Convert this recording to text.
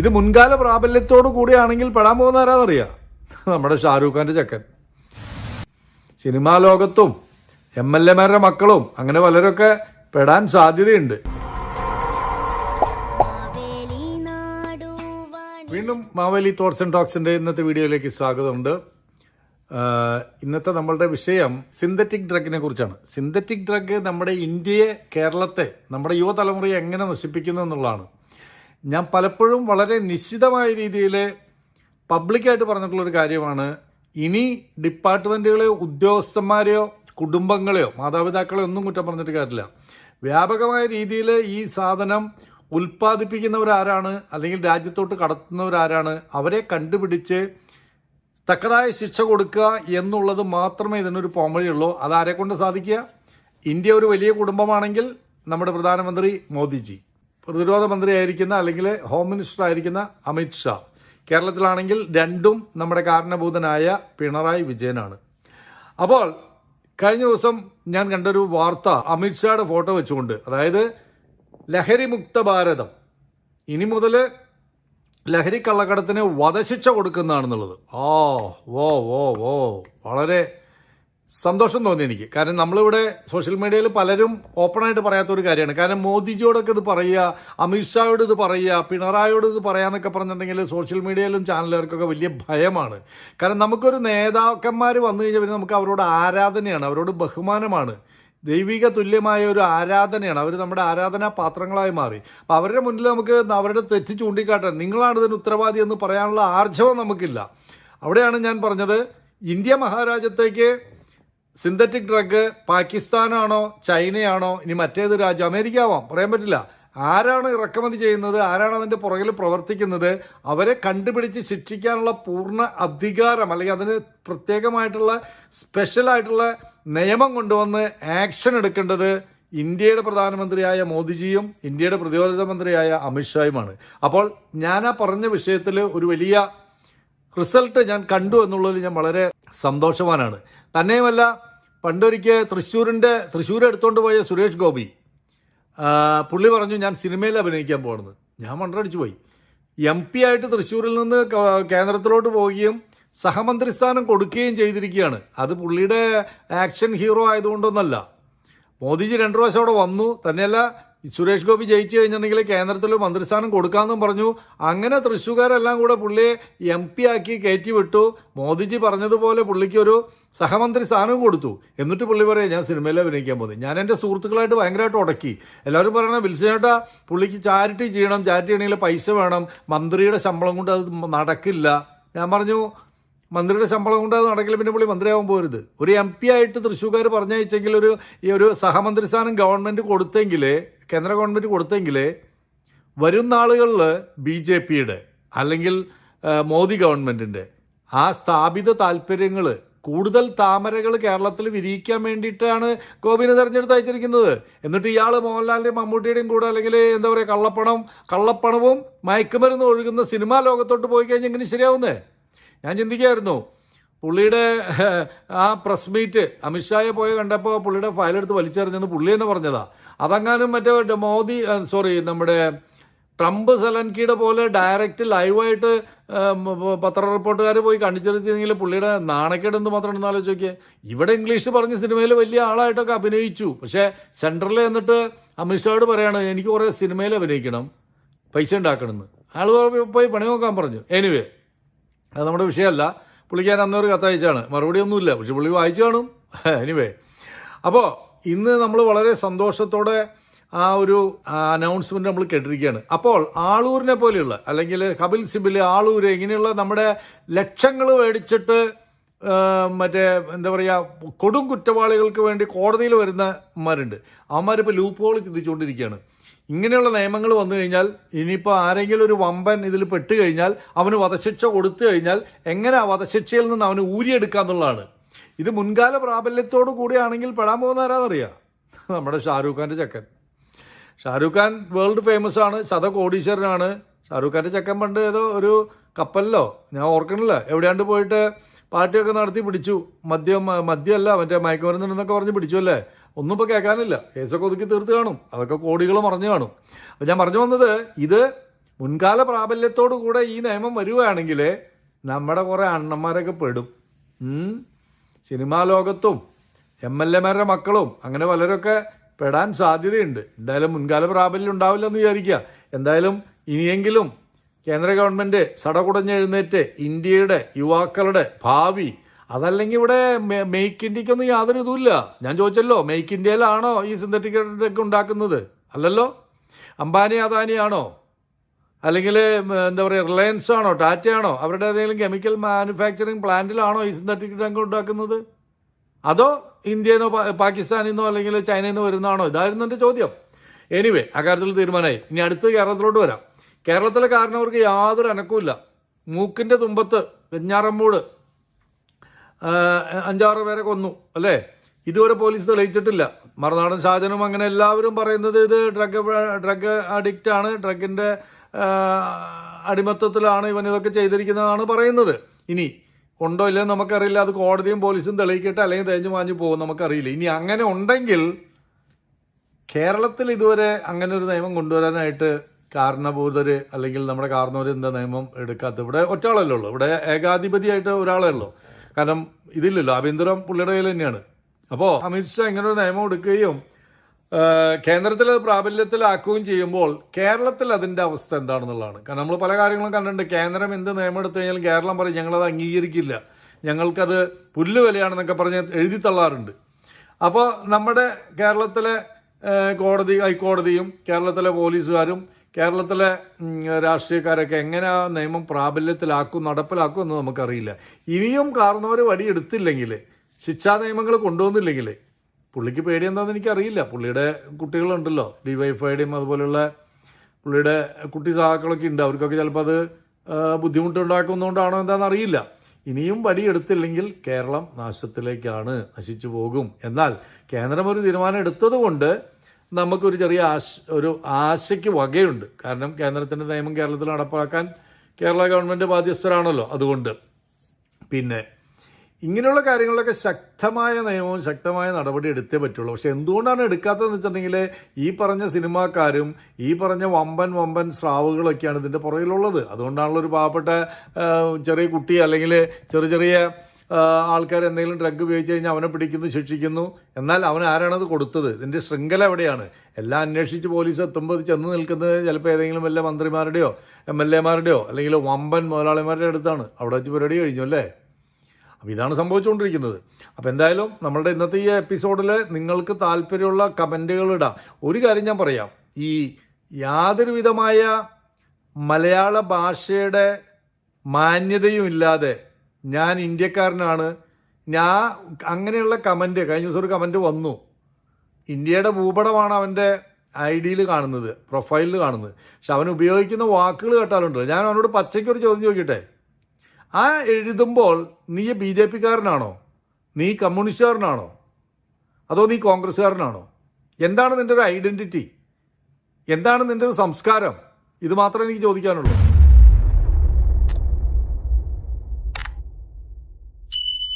ഇത് മുൻകാല പ്രാബല്യത്തോടു കൂടിയാണെങ്കിൽ പെടാൻ പോകുന്ന ആരാന്നറിയാം നമ്മുടെ ഷാരൂഖ് ഖാന്റെ ചക്കൻ. സിനിമാ ലോകത്തും എം എൽ എമാരുടെ മക്കളും അങ്ങനെ പലരൊക്കെ പെടാൻ സാധ്യതയുണ്ട്. വീണ്ടും മാവേലി തോട്ട്സ് ആൻഡ് ടോക്സിന്റെ ഇന്നത്തെ വീഡിയോയിലേക്ക് സ്വാഗതമുണ്ട്. ഇന്നത്തെ നമ്മളുടെ വിഷയം സിന്തറ്റിക് ഡ്രഗിനെ കുറിച്ചാണ്. സിന്തറ്റിക് ഡ്രഗ് നമ്മുടെ ഇന്ത്യയെ കേരളത്തെ നമ്മുടെ യുവതലമുറയെ എങ്ങനെ നശിപ്പിക്കുന്നു എന്നുള്ളതാണ്. ഞാൻ പലപ്പോഴും വളരെ നിശ്ചിതമായ രീതിയിൽ പബ്ലിക്കായിട്ട് പറഞ്ഞിട്ടുള്ളൊരു കാര്യമാണ്. ഇനി ഡിപ്പാർട്ട്മെന്റുകളെയോ ഉദ്യോഗസ്ഥന്മാരെയോ കുടുംബങ്ങളെയോ മാതാപിതാക്കളെയോ ഒന്നും കുറ്റം പറഞ്ഞിട്ട് കാര്യമില്ല. വ്യാപകമായ രീതിയിൽ ഈ സാധനം ഉൽപ്പാദിപ്പിക്കുന്നവരാരാണ് അല്ലെങ്കിൽ രാജ്യത്തോട്ട് കടത്തുന്നവരാരാണ് അവരെ കണ്ടുപിടിച്ച് തക്കതായ ശിക്ഷ കൊടുക്കുക എന്നുള്ളത് മാത്രമേ ഇതിനൊരു പോംവഴിയുള്ളൂ. അതാരെ കൊണ്ട് സാധിക്കുക? ഇന്ത്യ ഒരു വലിയ കുടുംബമാണെങ്കിൽ നമ്മുടെ പ്രധാനമന്ത്രി മോദിജി. പ്രതിരോധ മന്ത്രിയായിരിക്കുന്ന അല്ലെങ്കിൽ ഹോം മിനിസ്റ്റർ ആയിരിക്കുന്ന അമിത് ഷാ. കേരളത്തിലാണെങ്കിൽ രണ്ടും നമ്മുടെ കാരണഭൂതനായ പിണറായി വിജയനാണ്. അപ്പോൾ കഴിഞ്ഞ ദിവസം ഞാൻ കണ്ടൊരു വാർത്ത അമിത്ഷായുടെ ഫോട്ടോ വെച്ചുകൊണ്ട് അതായത് ലഹരി മുക്ത ഭാരതം. ഇനി മുതൽ ലഹരി കള്ളക്കടത്തിന് വധശിക്ഷ കൊടുക്കുന്നതാണെന്നുള്ളത്. ഓ ഓ ഓ ഓ വളരെ സന്തോഷം തോന്നി എനിക്ക്. കാരണം നമ്മളിവിടെ സോഷ്യൽ മീഡിയയിൽ പലരും ഓപ്പണായിട്ട് പറയാത്ത ഒരു കാര്യമാണ്. കാരണം മോദിജിയോടൊക്കെ ഇത് പറയുക അമിത്ഷായോട് ഇത് പറയുക പിണറായിയോട് ഇത് പറയാന്നൊക്കെ പറഞ്ഞിട്ടുണ്ടെങ്കിൽ സോഷ്യൽ മീഡിയയിലും ചാനലുകാർക്കൊക്കെ വലിയ ഭയമാണ്. കാരണം നമുക്കൊരു നേതാക്കന്മാർ വന്നു കഴിഞ്ഞാൽ പിന്നെ നമുക്ക് അവരോട് ആരാധനയാണ് അവരോട് ബഹുമാനമാണ്. ദൈവിക തുല്യമായ ഒരു ആരാധനയാണ്. അവർ നമ്മുടെ ആരാധനാ പാത്രങ്ങളായി മാറി. അപ്പോൾ അവരുടെ മുന്നിൽ നമുക്ക് അവരുടെ തെറ്റ് ചൂണ്ടിക്കാട്ടാൻ നിങ്ങളാണ് ഇതിന് ഉത്തരവാദി എന്ന് പറയാനുള്ള ആർജവം നമുക്കില്ല. അവിടെയാണ് ഞാൻ പറഞ്ഞത് ഇന്ത്യ മഹാരാജ്യത്തേക്ക് സിന്തറ്റിക് ഡ്രഗ് പാകിസ്ഥാനാണോ ചൈനയാണോ ഇനി മറ്റേത് രാജ്യം അമേരിക്ക ആവാം പറയാൻ പറ്റില്ല. ആരാണ് ഇറക്കുമതി ചെയ്യുന്നത്? ആരാണ് അതിന്റെ പുറകിൽ പ്രവർത്തിക്കുന്നത്? അവരെ കണ്ടുപിടിച്ച് ശിക്ഷിക്കാനുള്ള പൂർണ അധികാരം അല്ലെങ്കിൽ അതിന് പ്രത്യേകമായിട്ടുള്ള സ്പെഷ്യലായിട്ടുള്ള നിയമം കൊണ്ടുവന്ന് ആക്ഷൻ എടുക്കേണ്ടത് ഇന്ത്യയുടെ പ്രധാനമന്ത്രിയായ മോദിജിയും ഇന്ത്യയുടെ പ്രതിരോധ മന്ത്രിയായ അമിത്ഷായുമാണ്. അപ്പോൾ ഞാൻ ആ പറഞ്ഞ വിഷയത്തിൽ ഒരു വലിയ റിസൾട്ട് ഞാൻ കണ്ടു എന്നുള്ളതിൽ ഞാൻ വളരെ സന്തോഷവാനാണ്. തന്നെയുമല്ല പണ്ടൊരിക്കൽ തൃശ്ശൂരിന്റെ തൃശ്ശൂർ എടുത്തുകൊണ്ട് പോയ സുരേഷ് ഗോപി പുള്ളി പറഞ്ഞു ഞാൻ സിനിമയിൽ അഭിനയിക്കാൻ പോകണമെന്ന് ഞാൻ മണ്ടടിച്ചു പോയി. എം പി ആയിട്ട് തൃശ്ശൂരിൽ നിന്ന് കേന്ദ്രത്തിലോട്ട് പോവുകയും സഹമന്ത്രി സ്ഥാനം കൊടുക്കുകയും ചെയ്തിരിക്കുകയാണ്. അത് പുള്ളിയുടെ ആക്ഷൻ ഹീറോ ആയതുകൊണ്ടൊന്നല്ല. മോദിജി രണ്ടു പ്രാവശ്യം അവിടെ വന്നു. തന്നെയല്ല സുരേഷ് ഗോപി ജയിച്ചു കഴിഞ്ഞിട്ടുണ്ടെങ്കിൽ കേന്ദ്രത്തിൽ മന്ത്രിസ്ഥാനം കൊടുക്കാമെന്നും പറഞ്ഞു. അങ്ങനെ തൃശ്ശൂകാരെല്ലാം കൂടെ പുള്ളിയെ എം പി ആക്കി കയറ്റി വിട്ടു. മോദിജി പറഞ്ഞതുപോലെ പുള്ളിക്കൊരു സഹമന്ത്രി സ്ഥാനവും കൊടുത്തു. എന്നിട്ട് പുള്ളി പറയാം ഞാൻ സിനിമയിൽ അഭിനയിക്കാൻ പോകുന്നത് ഞാൻ എന്റെ സുഹൃത്തുക്കളായിട്ട് ഭയങ്കരമായിട്ട് ഉടക്കി. എല്ലാവരും പറയണ വിൽസേട്ടാ പുള്ളിക്ക് ചാരിറ്റി ചെയ്യണം. ചാരിറ്റി ചെയ്യണമെങ്കിൽ പൈസ വേണം. മന്ത്രിയുടെ ശമ്പളം കൊണ്ട് അത് നടക്കില്ല. ഞാൻ പറഞ്ഞു മന്ത്രിയുടെ ശമ്പളം കൊണ്ട് അത് നടക്കില്ല. പിന്നെ പുള്ളി മന്ത്രിയാവാൻ പോരുത്. ഒരു എം പി ആയിട്ട് തൃശ്ശൂർക്കാർ പറഞ്ഞയച്ചെങ്കിൽ ഒരു ഈ ഒരു സഹമന്ത്രി സ്ഥാനം ഗവൺമെന്റ് കൊടുത്തെങ്കിൽ കേന്ദ്ര ഗവൺമെന്റ് കൊടുത്തെങ്കിൽ വരും നാളുകളിൽ ബി ജെ പിയുടെ അല്ലെങ്കിൽ മോദി ഗവൺമെന്റിന്റെ ആ സ്ഥാപിത താല്പര്യങ്ങൾ കൂടുതൽ താമരകൾ കേരളത്തിൽ വിരിയിക്കാൻ വേണ്ടിയിട്ടാണ് ഗോപിനെ തെരഞ്ഞെടുത്ത് അയച്ചിരിക്കുന്നത്. എന്നിട്ട് ഇയാൾ മോഹൻലാലിന്റെയും മമ്മൂട്ടിയുടെയും കൂടെ അല്ലെങ്കിൽ എന്താ പറയുക കള്ളപ്പണം കള്ളപ്പണവും മയക്കുമരുന്ന് ഒഴുകുന്ന സിനിമാ ലോകത്തോട്ട് പോയി കഴിഞ്ഞാൽ എങ്ങനെ ശരിയാവുന്നേ? ഞാൻ ചിന്തിക്കുകയായിരുന്നു പുള്ളിയുടെ ആ പ്രസ് മീറ്റ് അമിത്ഷായെ പോയി കണ്ടപ്പോൾ പുള്ളിയുടെ ഫയലെടുത്ത് വലിച്ചെറിഞ്ഞെന്ന് പുള്ളി തന്നെ പറഞ്ഞതാ. അതങ്ങാനും മറ്റേ മോദി സോറി നമ്മുടെ ട്രംപ് സെലൻകിയുടെ പോലെ ഡയറക്റ്റ് ലൈവായിട്ട് പത്ര റിപ്പോർട്ടുകാർ പോയി കണ്ടിച്ചെടുത്തിരുന്നെങ്കിൽ പുള്ളിയുടെ നാണക്കേടെന്ന് മാത്രം ഒന്ന് ആലോചിച്ച് നോക്കിയേ. ഇവിടെ ഇംഗ്ലീഷ് പറഞ്ഞ സിനിമയിൽ വലിയ ആളായിട്ടൊക്കെ അഭിനയിച്ചു. പക്ഷേ സെൻട്രലിൽ എന്നിട്ട് അമിത്ഷായോട് പറയാണ് എനിക്ക് കുറേ സിനിമയിൽ അഭിനയിക്കണം പൈസ ഉണ്ടാക്കണമെന്ന്. ആൾ പോയി പണി നോക്കാൻ പറഞ്ഞു. എനിവേ അത് നമ്മുടെ വിഷയമല്ല. പുള്ളിക്ക് ഞാൻ അന്നൊരു കത്തയച്ചാണ് മറുപടി ഒന്നുമില്ല. പക്ഷെ പുള്ളി വായിച്ചു കാണും. എനിവേ അപ്പോൾ ഇന്ന് നമ്മൾ വളരെ സന്തോഷത്തോടെ ആ ഒരു അനൗൺസ്മെന്റ് നമ്മൾ കേട്ടിരിക്കുകയാണ്. അപ്പോൾ ആളൂരിനെ പോലെയുള്ള അല്ലെങ്കിൽ കപിൽ സിബിൽ ആളൂര് ഇങ്ങനെയുള്ള നമ്മുടെ ലക്ഷങ്ങൾ മേടിച്ചിട്ട് മറ്റേ എന്താ പറയുക കൊടും കുറ്റവാളികൾക്ക് വേണ്ടി കോടതിയിൽ വരുന്നമാരുണ്ട് അവന്മാരിപ്പോൾ ലൂപ്പ് ഹോൾ ചിന്തിച്ചുകൊണ്ടിരിക്കുകയാണ്. ഇങ്ങനെയുള്ള നിയമങ്ങൾ വന്നു കഴിഞ്ഞാൽ ഇനിയിപ്പോൾ ആരെങ്കിലും ഒരു വമ്പൻ ഇതിൽ പെട്ട് കഴിഞ്ഞാൽ അവന് വധശിക്ഷ കൊടുത്തു കഴിഞ്ഞാൽ എങ്ങനെ ആ വധശിക്ഷയിൽ നിന്ന് അവന് ഊരിയെടുക്കുക ഇത് മുൻകാല പ്രാബല്യത്തോടു കൂടിയാണെങ്കിൽ പെടാൻ പോകുന്ന ആരാന്നറിയാം? നമ്മുടെ ഷാരൂഖ് ഖാന്റെ ചക്കൻ. ഷാരൂഖ് ഖാൻ വേൾഡ് ഫേമസ് ആണ് ശതകോടീശ്വരനാണ്. ഷാരൂഖ് ഖാന്റെ ചക്കൻ പണ്ട് ഏതോ ഒരു കപ്പലിലോ ഞാൻ ഓർക്കണില്ല എവിടെയാണ്ട് പോയിട്ട് പാർട്ടിയൊക്കെ നടത്തി പിടിച്ചു. മദ്യം മദ്യമല്ല മറ്റേ മയക്കുമരുന്നുണ്ടെന്നൊക്കെ പറഞ്ഞ് പിടിച്ചു അല്ലേ ഒന്നും ഇപ്പോൾ കേൾക്കാനില്ല. കേസൊക്കെ ഒതുക്കി തീർത്ത് കാണും. അതൊക്കെ കോടികൾ മറിഞ്ഞു കാണും. അപ്പം ഞാൻ പറഞ്ഞു വന്നത് ഇത് മുൻകാല പ്രാബല്യത്തോടു കൂടെ ഈ നിയമം വരികയാണെങ്കിൽ നമ്മുടെ കുറേ അണ്ണന്മാരൊക്കെ പെടും. സിനിമാ ലോകത്തും എം എൽ എമാരുടെ മക്കളും അങ്ങനെ പലരൊക്കെ പെടാൻ സാധ്യതയുണ്ട്. എന്തായാലും മുൻകാല പ്രാബല്യം ഉണ്ടാവില്ല എന്ന് വിചാരിക്കുക. എന്തായാലും ഇനിയെങ്കിലും കേന്ദ്ര ഗവൺമെന്റ് സടകുടഞ്ഞെഴുന്നേറ്റ് ഇന്ത്യയുടെ യുവാക്കളുടെ ഭാവി. അതല്ലെങ്കിൽ ഇവിടെ മെയ്ക്ക് ഇന്ത്യക്കൊന്നും യാതൊരു ഇതുമില്ല. ഞാൻ ചോദിച്ചല്ലോ മെയ്ക്ക് ഇന്ത്യയിലാണോ ഈ സിന്തറ്റിക് ഒക്കെ ഉണ്ടാക്കുന്നത്? അല്ലല്ലോ? അംബാനി അദാനിയാണോ അല്ലെങ്കിൽ എന്താ പറയുക റിലയൻസ് ആണോ? ടാറ്റയാണോ അവരുടെ ഏതെങ്കിലും കെമിക്കൽ മാനുഫാക്ചറിങ് പ്ലാന്റിലാണോ ഈ സിന്തറ്റിക് ഡ്രങ്ക് ഉണ്ടാക്കുന്നത്? അതോ ഇന്ത്യയിൽ നിന്നോ പാകിസ്ഥാനിൽ നിന്നോ അല്ലെങ്കിൽ ചൈനയിൽ നിന്ന് വരുന്നതാണോ? ഇതായിരുന്നു എന്റെ ചോദ്യം. എനിവേ അക്കാര്യത്തിൽ തീരുമാനമായി. ഇനി അടുത്ത് കേരളത്തിലോട്ട് വരാം. കേരളത്തിലെ കാരണവർക്ക് യാതൊരു അനക്കവുമില്ല. മൂക്കിന്റെ തുമ്പത്ത് വെഞ്ഞാറമ്മൂട് അഞ്ചാറ് പേരെ കൊന്നു അല്ലേ? ഇതുവരെ പോലീസ് തെളിയിച്ചിട്ടില്ല. മറുനാടൻ ഷാജനും അങ്ങനെ എല്ലാവരും പറയുന്നത് ഇത് ഡ്രഗ് ഡ്രഗ് അഡിക്റ്റ് ആണ്. ഡ്രഗിന്റെ അടിമത്തത്തിലാണ് ഇവൻ ഇതൊക്കെ ചെയ്തിരിക്കുന്നതാണ് പറയുന്നത്. ഇനി ഉണ്ടോ ഇല്ലയോ നമുക്കറിയില്ല. അത് കോടതിയും പോലീസും തെളിയിക്കട്ടെ അല്ലെങ്കിൽ തേഞ്ഞു മാഞ്ഞു പോകും നമുക്കറിയില്ല. ഇനി അങ്ങനെ ഉണ്ടെങ്കിൽ കേരളത്തിൽ ഇതുവരെ അങ്ങനെ ഒരു നിയമം കൊണ്ടുവരാനായിട്ട് കാരണഭൂതര് അല്ലെങ്കിൽ നമ്മുടെ കാരണവർ എന്താ നിയമം എടുക്കാത്ത ഇവിടെ ഒറ്റയാളല്ലേ ഉള്ളൂ. ഇവിടെ ഏകാധിപതിയായിട്ട് ഒരാളേ ഉള്ളൂ. കാരണം ഇതില്ലല്ലോ. ആഭ്യന്തരം പുള്ളിയുടെ കയ്യിൽ തന്നെയാണ്. അപ്പോൾ അമിത്ഷാ ഇങ്ങനെ ഒരു നിയമം എടുക്കുകയും കേന്ദ്രത്തിൽ അത് പ്രാബല്യത്തിലാക്കുകയും ചെയ്യുമ്പോൾ കേരളത്തിൽ അതിന്റെ അവസ്ഥ എന്താണെന്നുള്ളതാണ്. കാരണം നമ്മൾ പല കാര്യങ്ങളും കണ്ടിട്ടുണ്ട്. കേന്ദ്രം എന്ത് നിയമം എടുത്തു കഴിഞ്ഞാലും കേരളം പറയും ഞങ്ങളത് അംഗീകരിക്കില്ല. ഞങ്ങൾക്കത് പുല്ല് വിലയാണെന്നൊക്കെ പറഞ്ഞ് എഴുതി തള്ളാറുണ്ട്. അപ്പോൾ നമ്മുടെ കേരളത്തിലെ കോടതി ഹൈക്കോടതിയും കേരളത്തിലെ പോലീസുകാരും കേരളത്തിലെ രാഷ്ട്രീയക്കാരൊക്കെ എങ്ങനെ ആ നിയമം പ്രാബല്യത്തിലാക്കും നടപ്പിലാക്കും എന്ന് നമുക്കറിയില്ല. ഇനിയും കാരണവർ വടിയെടുത്തില്ലെങ്കിൽ ശിക്ഷാ നിയമങ്ങൾ കൊണ്ടുവന്നില്ലെങ്കിൽ പുള്ളിക്ക് പേടി എന്താണെന്ന് എനിക്കറിയില്ല. പുള്ളിയുടെ കുട്ടികളുണ്ടല്ലോ ഡിവൈഫൈയുടെയും അതുപോലെയുള്ള പുള്ളിയുടെ കുട്ടി സഹാക്കളൊക്കെ ഉണ്ട്. അവർക്കൊക്കെ ചിലപ്പോൾ അത് ബുദ്ധിമുട്ട് ബുദ്ധിമുട്ടുണ്ടാക്കുന്നതുകൊണ്ടാണോ എന്താണെന്ന് അറിയില്ല ഇനിയും വടിയെടുത്തില്ലെങ്കിൽ കേരളം നാശത്തിലേക്കാണ് നശിച്ചു പോകും. എന്നാൽ കേന്ദ്രം ഒരു തീരുമാനം എടുത്തതുകൊണ്ട് നമുക്കൊരു ചെറിയ ആശ ഒരു ആശയ്ക്ക് വകയുണ്ട്. കാരണം കേന്ദ്രത്തിന്റെ നിയമം കേരളത്തിൽ നടപ്പാക്കാൻ കേരള ഗവൺമെന്റ് ബാധ്യസ്ഥരാണല്ലോ അതുകൊണ്ട്. പിന്നെ ഇങ്ങനെയുള്ള കാര്യങ്ങളിലൊക്കെ ശക്തമായ നിയമവും ശക്തമായ നടപടി എടുത്തേ പറ്റുള്ളൂ. പക്ഷെ എന്തുകൊണ്ടാണ് എടുക്കാത്തതെന്ന് വെച്ചിട്ടുണ്ടെങ്കിൽ ഈ പറഞ്ഞ സിനിമാക്കാരും ഈ പറഞ്ഞ വമ്പൻ വമ്പൻ സ്രാവുകളൊക്കെയാണ് ഇതിന്റെ പുറകിലുള്ളത്. അതുകൊണ്ടാണല്ലോ ഒരു പാവപ്പെട്ട ചെറിയ കുട്ടി അല്ലെങ്കിൽ ചെറിയ ചെറിയ ആൾക്കാർ എന്തെങ്കിലും ഡ്രഗ് ഉപയോഗിച്ച് കഴിഞ്ഞാൽ അവനെ പിടിക്കുന്നു ശിക്ഷിക്കുന്നു. എന്നാൽ അവൻ ആരാണത് കൊടുത്തത്? ഇതിന്റെ ശൃംഖല എവിടെയാണ്? എല്ലാം അന്വേഷിച്ച് പോലീസ് എത്തുമ്പോൾ ചെന്ന് നിൽക്കുന്നത് ചിലപ്പോൾ ഏതെങ്കിലും വല്ല മന്ത്രിമാരുടെയോ എം എൽ എമാരുടെയോ അല്ലെങ്കിൽ വമ്പൻ മുതലാളിമാരുടെ അടുത്താണ്. അവിടെ വെച്ച് പരിപാടി കഴിഞ്ഞു അല്ലേ? അപ്പോൾ ഇതാണ് സംഭവിച്ചുകൊണ്ടിരിക്കുന്നത്. അപ്പോൾ എന്തായാലും നമ്മളുടെ ഇന്നത്തെ ഈ എപ്പിസോഡിൽ നിങ്ങൾക്ക് താല്പര്യമുള്ള കമന്റുകൾ ഇടാം. ഒരു കാര്യം ഞാൻ പറയാം. ഈ യാതൊരു വിധമായ മലയാള ഭാഷയുടെ മാന്യതയും ഇല്ലാതെ ഞാൻ ഇന്ത്യക്കാരനാണ്. ഞാൻ അങ്ങനെയുള്ള കമന്റ് കഴിഞ്ഞ ദിവസം ഒരു കമന്റ് വന്നു. ഇന്ത്യയുടെ ഭൂപടമാണ് അവന്റെ ഐ ഡിയിൽ കാണുന്നത് പ്രൊഫൈലിൽ കാണുന്നത്. പക്ഷെ അവൻ ഉപയോഗിക്കുന്ന വാക്കുകൾ കേട്ടാലുണ്ടല്ലോ. ഞാൻ അവനോട് പച്ചയ്ക്കൊരു ചോദ്യം ചോദിക്കട്ടെ? ആ എഴുതുമ്പോൾ നീ ബി ജെ പിക്കാരനാണോ? നീ കമ്മ്യൂണിസ്റ്റുകാരനാണോ? അതോ നീ കോൺഗ്രസ്സുകാരനാണോ? എന്താണ് നിന്റെ ഒരു ഐഡന്റിറ്റി? എന്താണ് നിന്റെ ഒരു സംസ്കാരം? ഇത് മാത്രമേ എനിക്ക് ചോദിക്കാനുള്ളൂ.